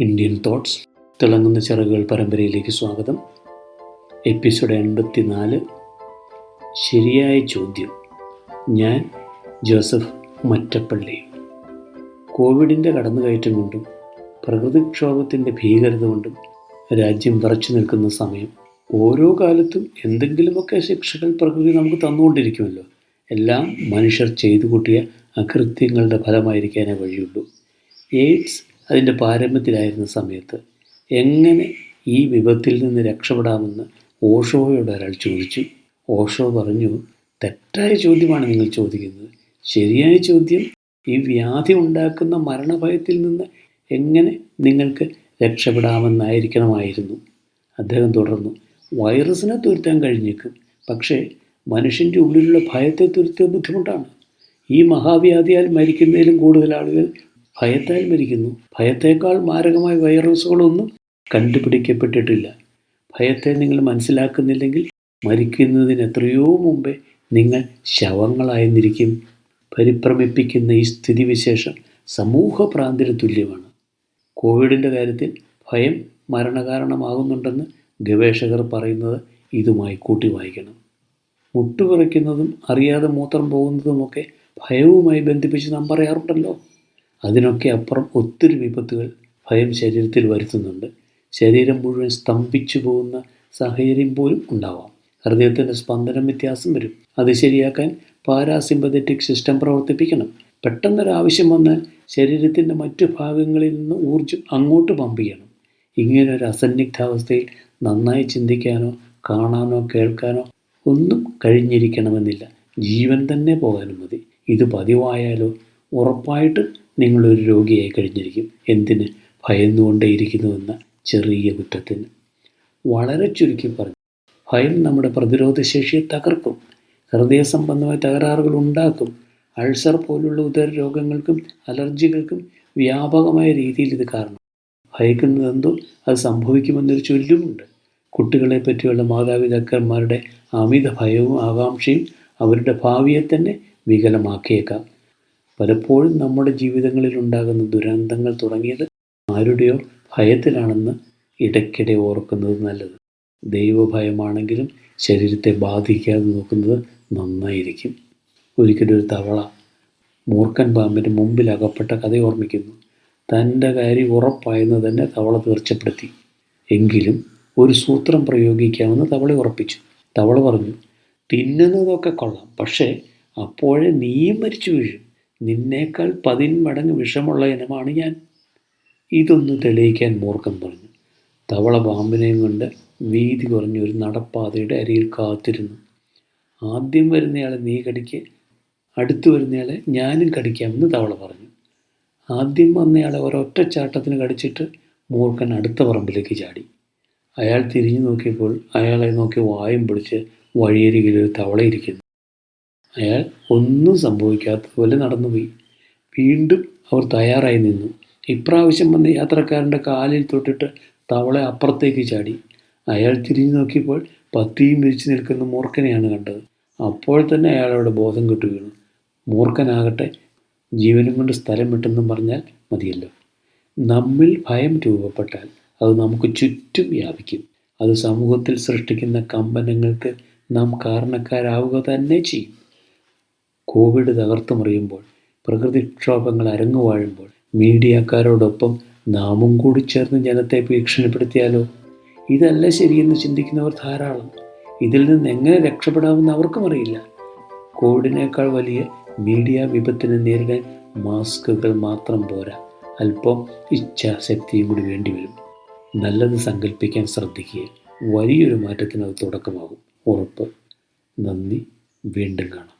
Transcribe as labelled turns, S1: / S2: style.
S1: Indian thoughts തിളങ്ങുന്ന ചിറകുകൾ പരമ്പരയിലേക്ക് സ്വാഗതം. എപ്പിസോഡ് എൺപത്തി നാല് ശരിയായ ചോദ്യം. ഞാൻ ജോസഫ് മറ്റപ്പള്ളി. കോവിഡിന്റെ കടന്നുകയറ്റം കൊണ്ടും പ്രകൃതിക്ഷോഭത്തിന്റെ ഭീകരത കൊണ്ടും രാജ്യം വിറച്ചു നിൽക്കുന്ന സമയം ഓരോ കാലത്തും എന്തെങ്കിലുമൊക്കെ ശിക്ഷകൾ പ്രകൃതി നമുക്ക് തന്നുകൊണ്ടിരിക്കുമല്ലോ. എല്ലാം മനുഷ്യർ ചെയ്തു കൂട്ടിയ അകൃത്യങ്ങളുടെ ഫലമായിരിക്കാനേ വഴിയുള്ളൂ. എയ്ഡ്സ് അതിന്റെ പാരമ്യത്തിലായിരുന്ന സമയത്ത് എങ്ങനെ ഈ വിപത്തിൽ നിന്ന് രക്ഷപ്പെടാമെന്ന് ഓഷോയോട് ഒരാൾ ചോദിച്ചു. ഓഷോ പറഞ്ഞു തെറ്റായ ചോദ്യമാണ് നിങ്ങൾ ചോദിക്കുന്നത്. ശരിയായ ചോദ്യം ഈ വ്യാധി ഉണ്ടാക്കുന്ന മരണഭയത്തിൽ നിന്ന് എങ്ങനെ നിങ്ങൾക്ക് രക്ഷപ്പെടാമെന്നായിരിക്കണമായിരുന്നു. അദ്ദേഹം തുടർന്നു വൈറസിനെ തുരുത്താൻ കഴിഞ്ഞേക്കും. പക്ഷേ മനുഷ്യന്റെ ഉള്ളിലുള്ള ഭയത്തെ തുരുത്തുക ബുദ്ധിമുട്ടാണ്. ഈ മഹാവ്യാധിയാൽ മരിക്കുന്നതിലും കൂടുതൽ ആളുകൾ ഭയത്താൽ മരിക്കുന്നു. ഭയത്തേക്കാൾ മാരകമായ വൈറസുകളൊന്നും കണ്ടുപിടിക്കപ്പെട്ടിട്ടില്ല. ഭയത്തെ നിങ്ങൾ മനസ്സിലാക്കുന്നില്ലെങ്കിൽ മരിക്കുന്നതിന് എത്രയോ മുമ്പേ നിങ്ങൾ ശവങ്ങളായെന്നിരിക്കും. പരിഭ്രമിപ്പിക്കുന്ന ഈ സ്ഥിതിവിശേഷം സമൂഹ പ്രാന്തിന് തുല്യമാണ്. കോവിഡിന്റെ കാര്യത്തിൽ ഭയം മരണകാരണമാകുന്നുണ്ടെന്ന് ഗവേഷകർ പറയുന്നത് ഇതുമായി കൂട്ടി വായിക്കണം മുട്ടുപിറയ്ക്കുന്നതും അറിയാതെ മൂത്രം പോകുന്നതുമൊക്കെ ഭയവുമായി ബന്ധിപ്പിച്ച് നാം പറയാറുണ്ടല്ലോ. അതിനൊക്കെ അപ്പുറം ഒത്തിരി വിപത്തുകൾ ഭയം ശരീരത്തിൽ വരുത്തുന്നുണ്ട്. ശരീരം മുഴുവൻ സ്തംഭിച്ചു പോകുന്ന സാഹചര്യം പോലും ഉണ്ടാവാം. ഹൃദയത്തിന്റെ സ്പന്ദനം വ്യത്യാസം വരും. അത് ശരിയാക്കാൻ പാരാസിമ്പതറ്റിക് സിസ്റ്റം പ്രവർത്തിപ്പിക്കണം. പെട്ടെന്നൊരാവശ്യം വന്നാൽ ശരീരത്തിന്റെ മറ്റു ഭാഗങ്ങളിൽ നിന്ന് ഊർജം അങ്ങോട്ട് പമ്പ് ചെയ്യണം. ഇങ്ങനെ ഒരു അസന്നിഗ്ധാവസ്ഥയിൽ നന്നായി ചിന്തിക്കാനോ കാണാനോ കേൾക്കാനോ ഒന്നും കഴിഞ്ഞിരിക്കണമെന്നില്ല. ജീവൻ തന്നെ പോകാനും മതി. ഇത് പതിവായാലോ ഉറപ്പായിട്ട് നിങ്ങളൊരു രോഗിയായി കഴിഞ്ഞിരിക്കും. എന്തിന്? ഭയന്നുകൊണ്ടേയിരിക്കുന്നുവെന്ന ചെറിയ കുറ്റത്തിന്. വളരെ ചുരുക്കി പറഞ്ഞു. ഭയം നമ്മുടെ പ്രതിരോധശേഷിയെ തകർക്കും. ഹൃദയ സംബന്ധമായ തകരാറുകൾ ഉണ്ടാക്കും. അൾസർ പോലുള്ള ഉദര രോഗങ്ങൾക്കും അലർജികൾക്കും വ്യാപകമായ രീതിയിൽ ഇത് കാരണം. ഭയക്കുന്നതെന്തോ അത് സംഭവിക്കുമെന്നൊരു ചൊല്ലുമുണ്ട്. കുട്ടികളെ പറ്റിയുള്ള മാതാപിതാക്കന്മാരുടെ അമിത ഭയവും ആകാംക്ഷയും അവരുടെ ഭാവിയെ തന്നെ വികലമാക്കിയേക്കാം. പലപ്പോഴും നമ്മുടെ ജീവിതങ്ങളിൽ ഉണ്ടാകുന്ന ദുരന്തങ്ങൾ തുടങ്ങിയത് ആരുടെയോ ഭയത്തിലാണെന്ന് ഇടയ്ക്കിടെ ഓർക്കുന്നത് നല്ലത്. ദൈവഭയമാണെങ്കിലും ശരീരത്തെ ബാധിക്കാതെ നോക്കുന്നത് നന്നായിരിക്കും. ഒരിക്കലൊരു തവള മൂർഖൻ പാമ്പിന്റെ മുമ്പിൽ അകപ്പെട്ട കഥ ഓർമ്മിക്കുന്നു. തന്റെ കാര്യം ഉറപ്പായെന്ന് തന്നെ തവള തീർച്ചപ്പെടുത്തി. എങ്കിലും ഒരു സൂത്രം പ്രയോഗിക്കാമെന്ന് തവള ഉറപ്പിച്ചു. തവള പറഞ്ഞു തിന്നുന്നതൊക്കെ കൊള്ളാം പക്ഷേ അപ്പോഴേ നീയും മരിച്ചു വീഴും. നിന്നേക്കാൾ പതിന്മടങ്ങ് വിഷമുള്ള ഇനമാണ് ഞാൻ. ഇതൊന്ന് തെളിയിക്കാൻ മൂർഖം പറഞ്ഞു. തവള പാമ്പിനെയും കൊണ്ട് വീതി കുറഞ്ഞ ഒരു നടപ്പാതയുടെ അരിയിൽ കാത്തിരുന്നു. ആദ്യം വരുന്നയാളെ നീ കടിക്ക് അടുത്തു വരുന്നയാളെ ഞാനും കടിക്കാമെന്ന് തവള പറഞ്ഞു. ആദ്യം വന്നയാളെ ഒരൊറ്റച്ചാട്ടത്തിന് കടിച്ചിട്ട് മൂർഖൻ അടുത്ത പറമ്പിലേക്ക് ചാടി. അയാൾ തിരിഞ്ഞു നോക്കിയപ്പോൾ അയാളെ നോക്കി വായും പിടിച്ച് വഴിയരികിൽ തവള തവളയിരിക്കുന്നു അയാൾ ഒന്നും സംഭവിക്കാത്തതുപോലെ നടന്നുപോയി. വീണ്ടും അവർ തയ്യാറായി നിന്നു. ഇപ്രാവശ്യം വന്ന യാത്രക്കാരന്റെ കാലിൽ തൊട്ടിട്ട് തവളെ അപ്പുറത്തേക്ക് ചാടി. അയാൾ തിരിഞ്ഞു നോക്കിയപ്പോൾ പത്തിയും വിരിച്ചു നിൽക്കുന്ന മൂർഖനെയാണ് കണ്ടത്. അപ്പോൾ തന്നെ അയാളവിടെ ബോധം കെട്ടു വീണു. മൂർഖനാകട്ടെ ജീവനും കൊണ്ട് സ്ഥലം വിട്ടെന്നും പറഞ്ഞാൽ മതിയല്ലോ. നമ്മിൽ ഭയം രൂപപ്പെട്ടാൽ അത് നമുക്ക് ചുറ്റും വ്യാപിക്കും. അത് സമൂഹത്തിൽ സൃഷ്ടിക്കുന്ന കമ്പനങ്ങൾക്ക് നാം കാരണക്കാരാവുക തന്നെ ചെയ്യും. കോവിഡ് തകർത്തുമറിയുമ്പോൾ പ്രകൃതിക്ഷോഭങ്ങൾ അരങ്ങുവാഴുമ്പോൾ മീഡിയക്കാരോടൊപ്പം നാമും കൂടി ചേർന്ന് ജനത്തെ ഭീഷണിപ്പെടുത്തിയാലോ? ഇതല്ല ശരിയെന്ന് ചിന്തിക്കുന്നവർ ധാരാളം. ഇതിൽ നിന്ന് എങ്ങനെ രക്ഷപ്പെടാമെന്ന് അവർക്കും അറിയില്ല. കോവിഡിനേക്കാൾ വലിയ മീഡിയ വിപത്തിനെ നേരിടാൻ മാസ്കുകൾ മാത്രം പോരാ. അല്പം ഇച്ഛാശക്തിയും കൂടി വേണ്ടിവരും. നല്ലത് സങ്കല്പിക്കാൻ ശ്രദ്ധിക്കുക. വലിയൊരു മാറ്റത്തിന് അത് തുടക്കമാകും. ഉറപ്പ്. നന്ദി. വീണ്ടും കാണാം.